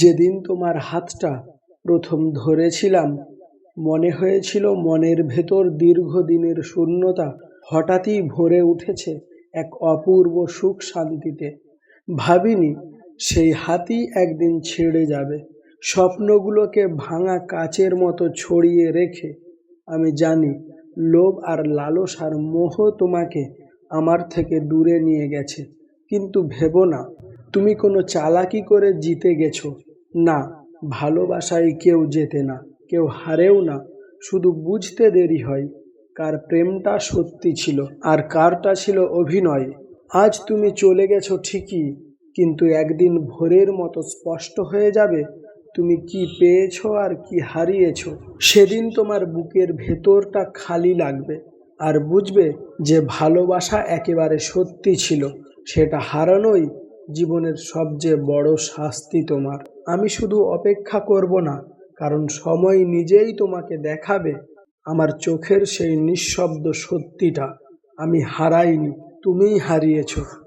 যেদিন তোমার হাতটা প্রথম ধরেছিলাম, মনে হয়েছিল মনের ভেতর দীর্ঘদিনের শূন্যতা হঠাৎই ভরে উঠেছে এক অপূর্ব সুখ শান্তিতে। ভাবিনি সেই হাতই একদিন ছেড়ে যাবে। স্বপ্নগুলোকে ভাঙা কাচের মতো ছড়িয়ে রেখে আমি জানি লোভ আর লালসার মোহ তোমাকে আমার থেকে দূরে নিয়ে গেছে, কিন্তু ভেবো না তুমি কোনো চালাকি করে জিতে গেছো। না, ভালোবাসায় কেউ জেতে না, কেউ হারেও না, শুধু বুঝতে দেরি হয় কার প্রেমটা সত্যি ছিল আর কারটা ছিল অভিনয়। আজ তুমি চলে গেছো ঠিকই, কিন্তু একদিন ভোরের মতো স্পষ্ট হয়ে যাবে তুমি কি পেয়েছ আর কি হারিয়েছো। সেদিন তোমার বুকের ভেতরটা খালি লাগবে আর বুঝবে যে ভালোবাসা একেবারে সত্যি ছিল, সেটা হারানোই জীবনের সবচেয়ে বড় শাস্তি তোমার। আমি শুধু অপেক্ষা করব না, কারণ সময় নিজেই তোমাকে দেখাবে। আমার চোখের সেই নিঃশব্দ সত্যিটা আমি হারাইনি, তুমিই হারিয়েছো।